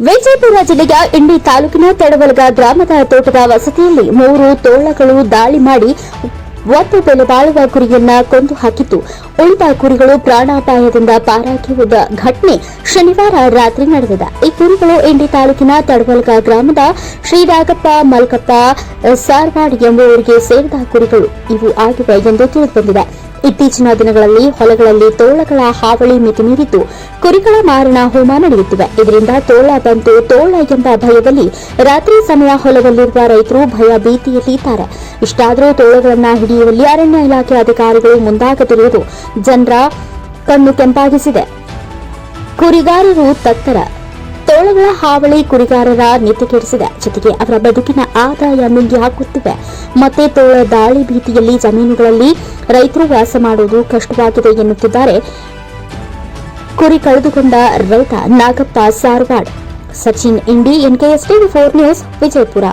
ವಿಜಯಪುರ ಜಿಲ್ಲೆಯ ಇಂಡಿ ತಾಲೂಕಿನ ತಡವಲಗ ಗ್ರಾಮದ ತೋಟದ ವಸತಿಯಲ್ಲಿ ಮೂರು ತೋಳಗಳು ದಾಳಿ ಮಾಡಿ ಒಂದು ಬೆಲೆ ಬಾಳುವ ಕುರಿಯನ್ನ ಕೊಂದು ಹಾಕಿದ್ದು ಉಳಿದ ಕುರಿಗಳು ಪ್ರಾಣಾಪಾಯದಿಂದ ಪಾರಾಗಿರುವ ಘಟನೆ ಶನಿವಾರ ರಾತ್ರಿ ನಡೆದಿದೆ. ಈ ಕುರಿಗಳು ಇಂಡಿ ತಾಲೂಕಿನ ತಡವಲಗ ಗ್ರಾಮದ ಶ್ರೀರಾಗಪ್ಪ, ಮಲ್ಕಪ್ಪ, ಸಾರ್ವಾಡ್ ಎಂಬುವರಿಗೆ ಸೇರಿದ ಕುರಿಗಳು ಇವು ಆಗಿವೆ ಎಂದು ತಿಳಿದುಬಂದಿದೆ. ಇತ್ತೀಚಿನ ದಿನಗಳಲ್ಲಿ ಹೊಲಗಳಲ್ಲಿ ತೋಳಗಳ ಹಾವಳಿ ಮಿತಿಮೀರಿದ್ದು ಕುರಿಗಳ ಮಾರಣ ಹೋಮ ನಡೆಯುತ್ತಿವೆ ಇದರಿಂದ ತೋಳ ಬಂತು ತೋಳ ಎಂಬ ಭಯದಲ್ಲಿ ರಾತ್ರಿ ಸಮಯ ಹೊಲದಲ್ಲಿರುವ ರೈತರು ಭಯ ಭೀತಿಯಲ್ಲಿ ಇದ್ದಾರೆ ಇಷ್ಟಾದರೂ ತೋಳಗಳನ್ನು ಹಿಡಿಯುವಲ್ಲಿ ಅರಣ್ಯ ಇಲಾಖೆ ಅಧಿಕಾರಿಗಳು ಮುಂದಾಗದಿರುವುದು ಜನರ ಕಣ್ಣು ಕೆಂಪಾಗಿಸಿದೆ. ಕುರಿಗಾರರು ತತ್ತರ. ತೋಳಗಳ ಹಾವಳಿ ಕುರಿಗಾರರ ನಿತ್ಯ ಕೆಡಿಸಿದೆ. ಜೊತೆಗೆ ಅವರ ಬದುಕಿನ ಆದಾಯ ನುಂಗಿ ಹಾಕುತ್ತಿವೆ ಮತ್ತೆ ತೋಳ ದಾಳಿ ಭೀತಿಯಲ್ಲಿ ಜಮೀನುಗಳಲ್ಲಿ ರೈತರು ವಾಸ ಮಾಡುವುದು ಕಷ್ಟವಾಗಿದೆ ಎನ್ನುತ್ತಿದ್ದಾರೆ ಕುರಿ ಕಳೆದುಕೊಂಡ ರೈತ Nagappa Sarwad. Sachin Indi NKS TV four news, Vijayapura.